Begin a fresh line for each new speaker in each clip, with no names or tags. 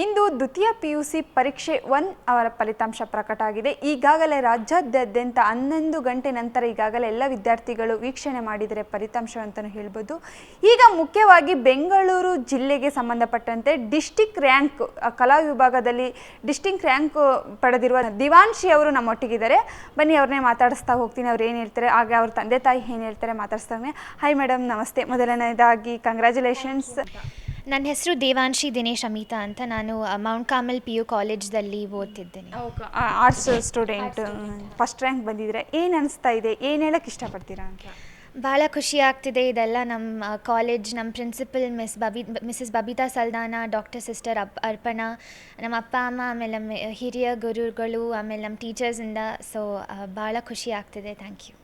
ಇಂದು ದ್ವಿತೀಯ P U C ಪರೀಕ್ಷೆ one ಅವರ ಫಲಿತಾಂಶ ಪ್ರಕಟ ಆಗಿದೆ. ಈಗಾಗಲೇ ರಾಜ್ಯಾದ್ಯಂತ ಹನ್ನೊಂದು ಗಂಟೆ ನಂತರ ಈಗಾಗಲೇ ಎಲ್ಲ ವಿದ್ಯಾರ್ಥಿಗಳು ವೀಕ್ಷಣೆ ಮಾಡಿದರೆ ಫಲಿತಾಂಶ ಅಂತಲೂ ಹೇಳ್ಬೋದು. ಈಗ ಮುಖ್ಯವಾಗಿ ಬೆಂಗಳೂರು ಜಿಲ್ಲೆಗೆ ಸಂಬಂಧಪಟ್ಟಂತೆ ಡಿಸ್ಟಿಕ್ ರ್ಯಾಂಕ್, ಕಲಾ ವಿಭಾಗದಲ್ಲಿ ಡಿಸ್ಟಿಕ್ ರ್ಯಾಂಕ್ ಪಡೆದಿರುವ ದಿವಾಂಶಿ ಅವರು ನಮ್ಮೊಟ್ಟಿಗಿದ್ದಾರೆ. ಬನ್ನಿ, ಅವ್ರನ್ನೇ ಮಾತಾಡಿಸ್ತಾ ಹೋಗ್ತೀನಿ. ಅವ್ರು ಏನು ಹೇಳ್ತಾರೆ? ಹಾಗೆ ಅವ್ರ ತಂದೆ ತಾಯಿ ಏನು ಹೇಳ್ತಾರೆ ಮಾತಾಡಿಸ್ತಾನೆ ಹಾಯ್ ಮೇಡಮ್ ನಮಸ್ತೆ. ಮೊದಲನೇದಾಗಿ ಕಂಗ್ರ್ಯಾಚುಲೇಷನ್ಸ್
ನನ್ನ ಹೆಸರು ದೇವಾಂಶಿ ದಿನೇಶ್ ಅಮಿತಾ ಅಂತ ನಾನು ಮೌಂಟ್ ಕಾಮಲ್ ಪಿ ಯು ಕಾಲೇಜ್ದಲ್ಲಿ ಓದ್ತಿದ್ದೇನೆ.
ಆರ್ಟ್ಸ್ ಸ್ಟೂಡೆಂಟ್ ಫಸ್ಟ್ ರ್ಯಾಂಕ್ ಬಂದಿದ್ರೆ ಏನು ಅನಿಸ್ತಾ ಇದೆ? ಏನು ಹೇಳಕ್ಕೆ ಇಷ್ಟಪಡ್ತೀರಾ ಅಂತ?
ಭಾಳ ಖುಷಿ ಆಗ್ತಿದೆ ಇದೆಲ್ಲ ನಮ್ಮ ಕಾಲೇಜ್ ನಮ್ಮ principal miss ಬಬಿ Mrs Babita Saldanha doctor sister up Arpana ನಮ್ಮ ಅಪ್ಪ, ಅಮ್ಮ, ಆಮೇಲೆ ನಮ್ಮ ಹಿರಿಯ ಗುರುಗಳು, ಆಮೇಲೆ ನಮ್ಮ ಟೀಚರ್ಸಿಂದ ಸೊ ಭಾಳ ಖುಷಿ ಆಗ್ತಿದೆ. ಥ್ಯಾಂಕ್ ಯು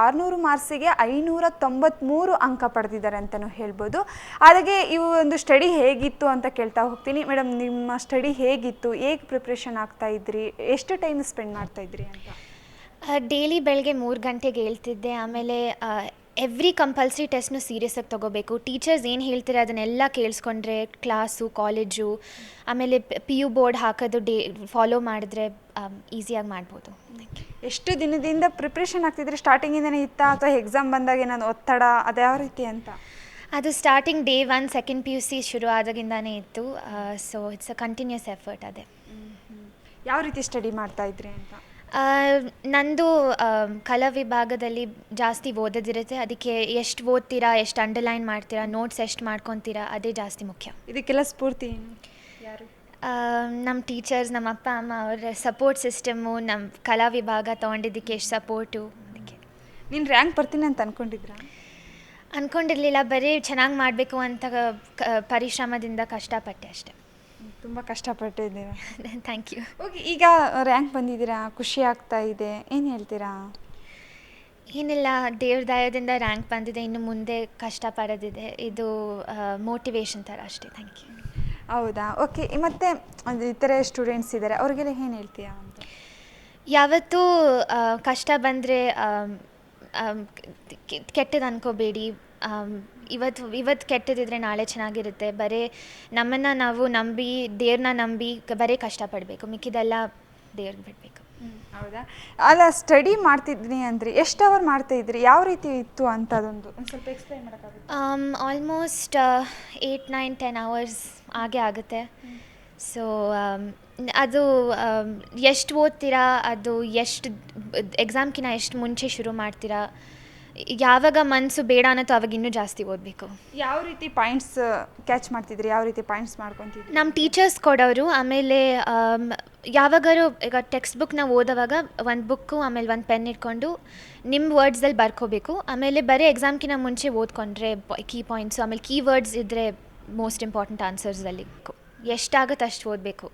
ಆರುನೂರು ಮಾರ್ಕ್ಸಿಗೆ ಐನೂರ ತೊಂಬತ್ತ್ಮೂರು ಅಂಕ ಪಡೆದಿದ್ದಾರೆ ಅಂತಲೂ ಹೇಳ್ಬೋದು. ಹಾಗೆ ಇವು ಒಂದು ಸ್ಟಡಿ ಹೇಗಿತ್ತು ಅಂತ ಕೇಳ್ತಾ ಹೋಗ್ತೀನಿ. ಮೇಡಮ್ ನಿಮ್ಮ ಸ್ಟಡಿ ಹೇಗಿತ್ತು? ಹೇಗೆ ಪ್ರಿಪ್ರೇಷನ್ ಆಗ್ತಾ ಇದ್ರಿ? ಎಷ್ಟು ಟೈಮ್ ಸ್ಪೆಂಡ್ ಮಾಡ್ತಾ ಇದ್ರಿ ಅಂತ?
ಡೈಲಿ ಬೆಳಗ್ಗೆ ಮೂರು ಗಂಟೆಗೆ ಹೇಳ್ತಿದ್ದೆ ಆಮೇಲೆ ಎವ್ರಿ ಕಂಪಲ್ಸರಿ ಟೆಸ್ಟ್ನು ಸೀರಿಯಸ್ಸಾಗಿ ತೊಗೋಬೇಕು. ಟೀಚರ್ಸ್ ಏನು ಹೇಳ್ತಾರೆ ಅದನ್ನೆಲ್ಲ ಕೇಳಿಸ್ಕೊಂಡ್ರೆ ಕ್ಲಾಸು ಕಾಲೇಜು ಆಮೇಲೆ ಪಿ ಯು ಬೋರ್ಡ್ ಹಾಕೋದು ಡೇ ಫಾಲೋ ಮಾಡಿದ್ರೆ ಈಸಿಯಾಗಿ ಮಾಡ್ಬೋದು.
ಎಷ್ಟು ದಿನದಿಂದ ಪ್ರಿಪ್ರೇಷನ್ ಆಗ್ತಿದ್ರೆ ಸ್ಟಾರ್ಟಿಂಗಿಂದನೇ ಇತ್ತಾ ಅಥವಾ ಎಕ್ಸಾಮ್ ಬಂದಾಗ ಏನಾದ್ರು ಒತ್ತಡ ಅದ್ಯಾವ ರೀತಿ ಅಂತ?
ಅದು starting day one second P U C ಶುರು ಆದಾಗಿಂದಾನೇ ಇತ್ತು. So it's a continuous effort ಅದೇ.
ಯಾವ ರೀತಿ ಸ್ಟಡಿ ಮಾಡ್ತಾ ಇದ್ರಿ ಅಂತ?
ನಂದು ಕಲಾ ವಿಭಾಗದಲ್ಲಿ ಜಾಸ್ತಿ ಓದೋದಿರುತ್ತೆ. ಅದಕ್ಕೆ ಎಷ್ಟು ಓದ್ತೀರಾ ಎಷ್ಟು ಅಂಡರ್ಲೈನ್ ಮಾಡ್ತೀರಾ ನೋಟ್ಸ್ ಎಷ್ಟು ಮಾಡ್ಕೊತೀರಾ ಅದೇ ಜಾಸ್ತಿ ಮುಖ್ಯ.
ಇದಕ್ಕೆಲ್ಲ ಸ್ಫೂರ್ತಿ ಏನು? ಯಾರು?
ನಮ್ಮ ಟೀಚರ್ಸ್ ನಮ್ಮ ಅಪ್ಪ ಅಮ್ಮ ಅವರ ಸಪೋರ್ಟ್ ಸಿಸ್ಟಮು ನಮ್ಮ ಕಲಾ ವಿಭಾಗ ತೊಗೊಂಡಿದ್ದಕ್ಕೆ ಎಷ್ಟು ಸಪೋರ್ಟು ಅದಕ್ಕೆ.
ನೀನು ರ್ಯಾಂಕ್ ಬರ್ತೀನಿ ಅಂತ ಅನ್ಕೊಂಡಿದ್ರಾ?
ಅಂದ್ಕೊಂಡಿರಲಿಲ್ಲ ಬರೀ ಚೆನ್ನಾಗಿ ಮಾಡಬೇಕು ಅಂತ ಕ- ಪರಿಶ್ರಮದಿಂದ ಕಷ್ಟಪಟ್ಟೆ ಅಷ್ಟೆ.
ತುಂಬ ಕಷ್ಟಪಟ್ಟಿದ್ದೀರಾ
ಥ್ಯಾಂಕ್ ಯು
ಓಕೆ ಈಗ ರ್ಯಾಂಕ್ ಬಂದಿದ್ದೀರಾ? ಖುಷಿ ಆಗ್ತಾ ಇದೆ. ಏನು ಹೇಳ್ತೀರಾ?
ಏನಿಲ್ಲ ದೇವ್ರ ದಯದಿಂದ ರ್ಯಾಂಕ್ ಬಂದಿದೆ. ಇನ್ನು ಮುಂದೆ ಕಷ್ಟಪಡೋದಿದೆ ಇದು ಮೋಟಿವೇಶನ್ ಥರ ಅಷ್ಟೇ. ಥ್ಯಾಂಕ್ ಯು
ಹೌದಾ? ಓಕೆ ಮತ್ತೆ ಒಂದು ಇತರೆ ಸ್ಟೂಡೆಂಟ್ಸ್ ಇದ್ದಾರೆ ಅವ್ರಿಗೆಲ್ಲ ಏನು ಹೇಳ್ತೀಯಾ ಅಂತ?
ಯಾವತ್ತೂ ಕಷ್ಟ ಬಂದರೆ ಕೆಟ್ಟದ್ದು ಅನ್ಕೋಬೇಡಿ. ಇವತ್ತು ಇವತ್ತು ಕೆಟ್ಟದಿದ್ರೆ ನಾಳೆ ಚೆನ್ನಾಗಿರುತ್ತೆ. ಬರೇ ನಮ್ಮನ್ನು ನಾವು ನಂಬಿ ದೇವ್ರನ್ನ ನಂಬಿ ಬರೇ ಕಷ್ಟಪಡಬೇಕು. ಮಿಕ್ಕಿದೆಲ್ಲ ದೇವ್ರಿಗೆ ಬಿಡಬೇಕು.
ಹೌದಾ? ಅಲ್ಲ ಸ್ಟಡಿ ಮಾಡ್ತಿದ್ರಿ ಅಂದ್ರಿ ಎಷ್ಟು ಅವರ್ ಮಾಡ್ತಾ ಇದ್ರಿ? ಯಾವ ರೀತಿ ಇತ್ತು ಅಂತ ಅದೊಂದು ಒಂದು ಸ್ವಲ್ಪ ಎಕ್ಸ್ಪ್ಲೈನ್ ಮಾಡೋಕ್ಕಾಗುತ್ತೆ?
Almost eight nine ten hours ಹಾಗೆ ಆಗುತ್ತೆ. ಸೊ ಅದು ಎಷ್ಟು ಓದ್ತೀರಾ? ಅದು ಎಷ್ಟು ಎಕ್ಸಾಮ್ಕಿನ್ನ ಎಷ್ಟು ಮುಂಚೆ ಶುರು ಮಾಡ್ತೀರಾ? ಯಾವಾಗ ಮನಸ್ಸು ಬೇಡ ಅನ್ನೋದು ಅವಾಗ ಇನ್ನೂ ಜಾಸ್ತಿ ಓದಬೇಕು.
ಯಾವ ರೀತಿ ಪಾಯಿಂಟ್ಸ್ ಕ್ಯಾಚ್ ಮಾಡ್ತಿದ್ರಿ ಯಾವ ರೀತಿ ಪಾಯಿಂಟ್ಸ್ ಮಾಡ್ಕೊತಿದ್ರಿ
ನಮ್ಮ ಟೀಚರ್ಸ್ ಕೊಡೋರು ಆಮೇಲೆ ಆಮ್, ಯಾವಾಗಾರು ಈಗ ಟೆಕ್ಸ್ಟ್ ಬುಕ್ ನಾವು ಓದೋವಾಗ ಒಂದು ಬುಕ್ಕು ಆಮೇಲೆ ಒಂದು ಪೆನ್ ಇಟ್ಕೊಂಡು ನಿಮ್ಮ ವರ್ಡ್ಸಲ್ಲಿ ಬರ್ಕೋಬೇಕು. ಆಮೇಲೆ ಬರೀ ಎಕ್ಸಾಮ್ಕಿಂತ ಮುಂಚೆ ಓದ್ಕೊಂಡ್ರೆ ಕೀ ಪಾಯಿಂಟ್ಸು ಆಮೇಲೆ ಕೀ ವರ್ಡ್ಸ್ ಇದ್ದರೆ ಮೋಸ್ಟ್ ಇಂಪಾರ್ಟೆಂಟ್ ಆನ್ಸರ್ಸಲ್ಲಿ ಎಷ್ಟಾಗುತ್ತೆ ಅಷ್ಟು ಓದಬೇಕು.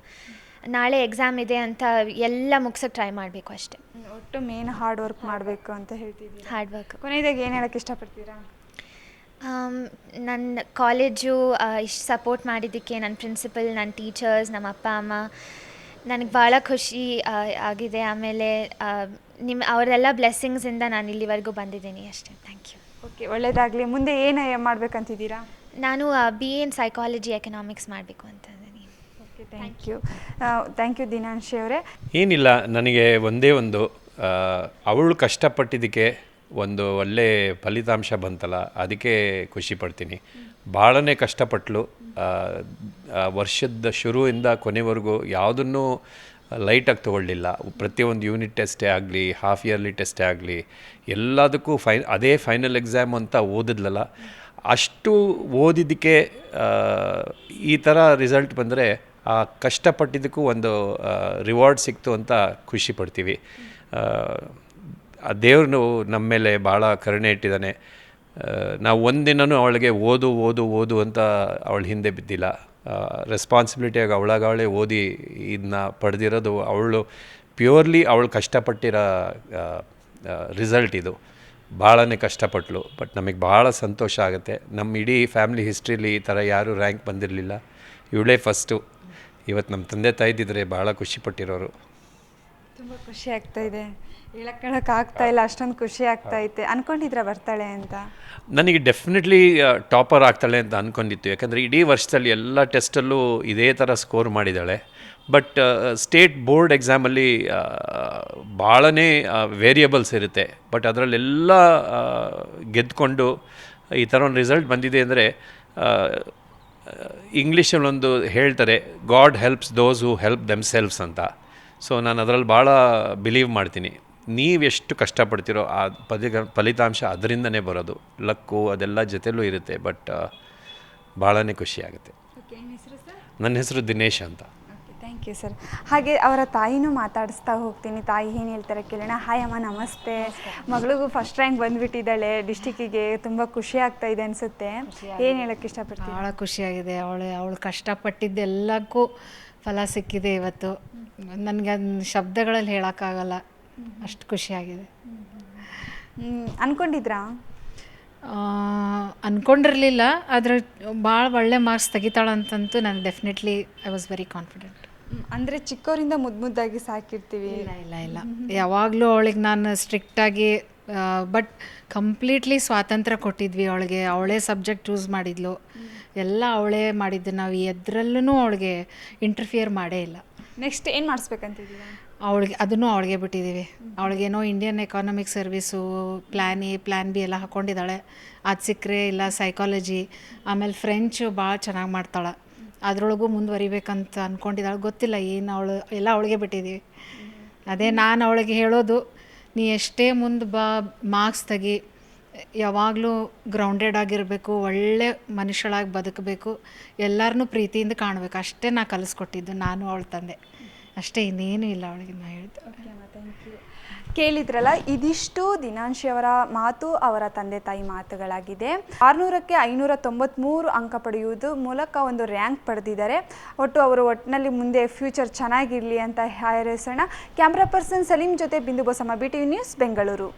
ನಾಳೆ ಎಕ್ಸಾಮ್ ಇದೆ ಅಂತ ಎಲ್ಲ ಮುಗ್ಸೋಕ್ಕೆ ಟ್ರೈ ಮಾಡಬೇಕು ಅಷ್ಟೇ.
ಒಟ್ಟು ಮೇನ್ ಹಾರ್ಡ್ ವರ್ಕ್ ಮಾಡಬೇಕು ಅಂತ ಹೇಳ್ತಿದ್ದೀನಿ
ಹಾರ್ಡ್ ವರ್ಕ್
ಕೊನೆಯದಾಗಿ ಏನು ಹೇಳಕ್ಕೆ ಇಷ್ಟಪಡ್ತೀರಾ?
ನನ್ನ ಕಾಲೇಜು ಇಷ್ಟು ಸಪೋರ್ಟ್ ಮಾಡಿದ್ದಕ್ಕೆ ನನ್ನ ಪ್ರಿನ್ಸಿಪಲ್ ನನ್ನ ಟೀಚರ್ಸ್ ನಮ್ಮ ಅಪ್ಪ ಅಮ್ಮ ನನಗೆ ಭಾಳ ಖುಷಿ ಆಗಿದೆ. ಆಮೇಲೆ ನಿಮ್ಮ ಅವರೆಲ್ಲ ಬ್ಲೆಸ್ಸಿಂಗ್ಸಿಂದ ನಾನು ಇಲ್ಲಿವರೆಗೂ ಬಂದಿದ್ದೀನಿ ಅಷ್ಟೇ. ಥ್ಯಾಂಕ್ ಯು
ಓಕೆ ಒಳ್ಳೇದಾಗಲಿ. ಮುಂದೆ ಏನು ಮಾಡ್ಬೇಕಂತಿದ್ದೀರಾ?
ನಾನು B A in psychology economics ಮಾಡಬೇಕು ಅಂತ.
Thank you thank you Dinanshi ಅವರೇ.
ಏನಿಲ್ಲ ನನಗೆ ಒಂದೇ ಒಂದು ಅವಳು ಕಷ್ಟಪಟ್ಟಿದ್ದಕ್ಕೆ ಒಂದು ಒಳ್ಳೆ ಫಲಿತಾಂಶ ಬಂತಲ್ಲ ಅದಕ್ಕೆ ಖುಷಿ ಪಡ್ತೀನಿ. ಭಾಳನೇ ಆ ವರ್ಷದ ಶುರುವಿಂದ ಕೊನೆವರೆಗೂ ಯಾವುದನ್ನು ಲೈಟಾಗಿ ತೊಗೊಳ್ಳಿಲ್ಲ. ಪ್ರತಿಯೊಂದು ಯೂನಿಟ್ ಟೆಸ್ಟೇ ಆಗಲಿ ಹಾಫ್ ಇಯರ್ಲಿ ಟೆಸ್ಟೇ ಆಗಲಿ ಎಲ್ಲದಕ್ಕೂ ಫೈ ಅದೇ ಫೈನಲ್ ಎಕ್ಸಾಮ್ ಅಂತ ಓದಿದ್ಲಲ್ಲ ಅಷ್ಟು ಓದಿದ್ದಕ್ಕೆ ಈ ಥರ ರಿಸಲ್ಟ್ ಬಂದರೆ ಆ ಕಷ್ಟಪಟ್ಟಿದ್ದಕ್ಕೂ ಒಂದು ರಿವಾರ್ಡ್ ಸಿಕ್ತು ಅಂತ ಖುಷಿ ಪಡ್ತೀವಿ. ಆ, ದೇವ್ರನ್ನು ದೇವ್ರನು ನಮ್ಮ ಮೇಲೆ ಭಾಳ ಕರುಣೆ ಇಟ್ಟಿದ್ದಾನೆ. ನಾವು ಒಂದಿನೂ ಅವಳಿಗೆ ಓದು ಓದು ಓದು ಅಂತ ಅವಳು ಹಿಂದೆ ಬಿದ್ದಿಲ್ಲ. ರೆಸ್ಪಾನ್ಸಿಬಿಲಿಟಿಯಾಗಿ ಅವಳಾಗವಳೆ ಓದಿ ಇದನ್ನ ಪಡೆದಿರೋದು ಅವಳು. ಪ್ಯೂರ್ಲಿ ಅವಳು ಕಷ್ಟಪಟ್ಟಿರೋ ರಿಸಲ್ಟ್ ಇದು. ಭಾಳನೇ ಕಷ್ಟಪಟ್ಟಳು ಬಟ್ ನಮಗೆ ಭಾಳ ಸಂತೋಷ ಆಗುತ್ತೆ. ನಮ್ಮ ಇಡೀ ಫ್ಯಾಮ್ಲಿ ಹಿಸ್ಟ್ರಿಲಿ ಈ ಥರ ಯಾರೂ ರ್ಯಾಂಕ್ ಬಂದಿರಲಿಲ್ಲ. ಇವಳೇ ಫಸ್ಟು ಇವತ್ತು ನಮ್ಮ ತಂದೆ ತಾಯಿದ್ದಿದ್ರೆ ಭಾಳ ಖುಷಿಪಟ್ಟಿರೋರು
ತುಂಬ ಖುಷಿ ಆಗ್ತಾ ಇದೆ. ಹೇಳಕ್ಕೊಳಕ್ಕೆ ಆಗ್ತಾ ಇಲ್ಲ ಅಷ್ಟೊಂದು ಖುಷಿ ಆಗ್ತಾ ಐತೆ. ಅನ್ಕೊಂಡಿದ್ರ ಬರ್ತಾಳೆ ಅಂತ?
ನನಗೆ ಡೆಫಿನೆಟ್ಲಿ ಟಾಪರ್ ಆಗ್ತಾಳೆ ಅಂತ ಅಂದ್ಕೊಂಡಿತ್ತು ಯಾಕಂದರೆ ಇಡೀ ವರ್ಷದಲ್ಲಿ ಎಲ್ಲ ಟೆಸ್ಟಲ್ಲೂ ಇದೇ ಥರ ಸ್ಕೋರ್ ಮಾಡಿದ್ದಾಳೆ. ಬಟ್ ಸ್ಟೇಟ್ ಬೋರ್ಡ್ ಎಕ್ಸಾಮಲ್ಲಿ ಭಾಳನೇ ವೇರಿಯಬಲ್ಸ್ ಇರುತ್ತೆ. ಬಟ್ ಅದರಲ್ಲೆಲ್ಲ ಗೆದ್ದುಕೊಂಡು ಈ ಥರ ಒಂದು ರಿಸಲ್ಟ್ ಬಂದಿದೆ ಅಂದರೆ ಇಂಗ್ಲೀಷಲ್ಲೊಂದು ಹೇಳ್ತಾರೆ God helps those who help themselves ಅಂತ. ಸೊ ನಾನು ಅದರಲ್ಲಿ ಭಾಳ ಬಿಲೀವ್ ಮಾಡ್ತೀನಿ. ನೀವೆಷ್ಟು ಕಷ್ಟಪಡ್ತೀರೋ ಆ ಪದಿ ಫಲಿತಾಂಶ ಅದರಿಂದನೇ ಬರೋದು. ಲಕ್ಕು ಅದೆಲ್ಲ ಜೊತೆಲೂ ಇರುತ್ತೆ ಬಟ್ ಭಾಳನೇ ಖುಷಿ ಆಗುತ್ತೆ ನನ್ನ ಹೆಸರು ದಿನೇಶ್ ಅಂತ.
You sir. ಹಾಗೆ ಅವರ ತಾಯಿನೂ ಮಾತಾಡಿಸ್ತಾ ಹೋಗ್ತೀನಿ. ತಾಯಿ ಏನು ಹೇಳ್ತಾರೆ ಕೇಳೋಣ. ಹಾಯ್ ಅಮ್ಮ ನಮಸ್ತೆ. ಮಗಳಿಗೂ ಫಸ್ಟ್ ರ್ಯಾಂಕ್ ಬಂದುಬಿಟ್ಟಿದ್ದಾಳೆ. ಡಿಸ್ಟಿಕ್ಕಿಗೆ ತುಂಬ ಖುಷಿ ಆಗ್ತಾ ಇದೆ ಅನಿಸುತ್ತೆ. ಏನು ಹೇಳಕ್ಕೆ ಇಷ್ಟಪಡ್ತೀನಿ
ಭಾಳ ಖುಷಿಯಾಗಿದೆ ಅವಳು ಅವಳು ಕಷ್ಟಪಟ್ಟಿದ್ದೆಲ್ಲಕ್ಕೂ ಫಲ ಸಿಕ್ಕಿದೆ ಇವತ್ತು. ನನಗೆ ಅದನ್ನ ಶಬ್ದಗಳಲ್ಲಿ ಹೇಳೋಕ್ಕಾಗಲ್ಲ ಅಷ್ಟು ಖುಷಿಯಾಗಿದೆ ಅಂದ್ಕೊಂಡಿದ್ರಾ ಅಂದ್ಕೊಂಡಿರಲಿಲ್ಲ ಆದರೆ ಭಾಳ ಒಳ್ಳೆ ಮಾರ್ಕ್ಸ್ ತೆಗಿತಾಳಂತಂತೂ ನಾನು definitely I was very confident
ಅಂದ್ರೆ ಚಿಕ್ಕವರಿಂದ ಮುದ್ದು ಮುದ್ದಾಗಿ ಸಾಕಿರ್ತೀವಿ.
ಇಲ್ಲ ಇಲ್ಲ ಇಲ್ಲ. ಯಾವಾಗಲೂ ಅವಳಿಗೆ ನಾನು ಸ್ಟ್ರಿಕ್ಟಾಗಿ ಬಟ್ ಕಂಪ್ಲೀಟ್ಲಿ ಸ್ವಾತಂತ್ರ್ಯ ಕೊಟ್ಟಿದ್ವಿ ಅವಳಿಗೆ. ಅವಳೇ ಸಬ್ಜೆಕ್ಟ್ ಚೂಸ್ ಮಾಡಿದ್ಲು. ಎಲ್ಲ ಅವಳೇ ಮಾಡಿದ್ದು. ನಾವು ಎದ್ರಲ್ಲೂ ಅವಳಿಗೆ ಇಂಟರ್ಫಿಯರ್ ಮಾಡೇ ಇಲ್ಲ.
ನೆಕ್ಸ್ಟ್ ಏನು ಮಾಡಿಸ್ಬೇಕಂತ
ಅವಳಿಗೆ ಅದನ್ನು ಅವಳಿಗೆ ಬಿಟ್ಟಿದ್ದೀವಿ. ಅವಳಿಗೇನೋ Indian economic service plan A plan B ಎಲ್ಲ ಹಾಕ್ಕೊಂಡಿದ್ದಾಳೆ ಅದು ಸಿಕ್ಕರೆ ಇಲ್ಲ ಸೈಕಾಲಜಿ ಆಮೇಲೆ ಫ್ರೆಂಚು ಭಾಳ ಚೆನ್ನಾಗಿ ಮಾಡ್ತಾಳೆ. ಅದರೊಳಗೂ ಮುಂದುವರಿಬೇಕಂತ ಅಂದ್ಕೊಂಡಿದ್ದಾಳೆ ಗೊತ್ತಿಲ್ಲ ಏನು ಅವಳು, ಎಲ್ಲ ಅವಳಿಗೆ ಬಿಟ್ಟಿದ್ದೀವಿ ಅದೇ ನಾನು ಅವಳಿಗೆ ಹೇಳೋದು, ನೀ ಎಷ್ಟೇ ಮುಂದೆ ಬಾ ಮಾರ್ಕ್ಸ್ ತೆಗಿ. ಯಾವಾಗಲೂ ಗ್ರೌಂಡೆಡ್ ಆಗಿರಬೇಕು, ಒಳ್ಳೆ ಮನುಷ್ಯಳಾಗಿ ಬದುಕಬೇಕು. ಎಲ್ಲರನ್ನೂ ಪ್ರೀತಿಯಿಂದ ಕಾಣಬೇಕು. ಅಷ್ಟೇ ನಾ ಕಲಿಸ್ಕೊಟ್ಟಿದ್ದು ನಾನು ಅವಳ ತಂದೆ. ಅಷ್ಟೇ ಇನ್ನೇನು ಇಲ್ಲ ಅವಳಿಗೆ ನಾ ಹೇಳ್ದೆ
ಕೇಳಿದ್ರಲ್ಲ, ಇದಿಷ್ಟು ದಿನಾಂಶಿ ಅವರ ಮಾತು ಅವರ ತಂದೆ ತಾಯಿ ಮಾತುಗಳಾಗಿದೆ. ಆರುನೂರಕ್ಕೆ ಐನೂರ ತೊಂಬತ್ತ್ಮೂರು ಅಂಕ ಪಡೆಯುವುದು ಮೂಲಕ ಒಂದು ರ್ಯಾಂಕ್ ಪಡೆದಿದ್ದಾರೆ. ಒಟ್ಟು ಅವರು ಒಟ್ಟಿನಲ್ಲಿ ಮುಂದೆ ಫ್ಯೂಚರ್ ಚೆನ್ನಾಗಿರಲಿ ಅಂತ ಹಾರೈಸೋಣ. ಕ್ಯಾಮ್ರಾ ಪರ್ಸನ್ ಸಲೀಂ ಜೊತೆ Bindu Basamma B T news Bengaluru.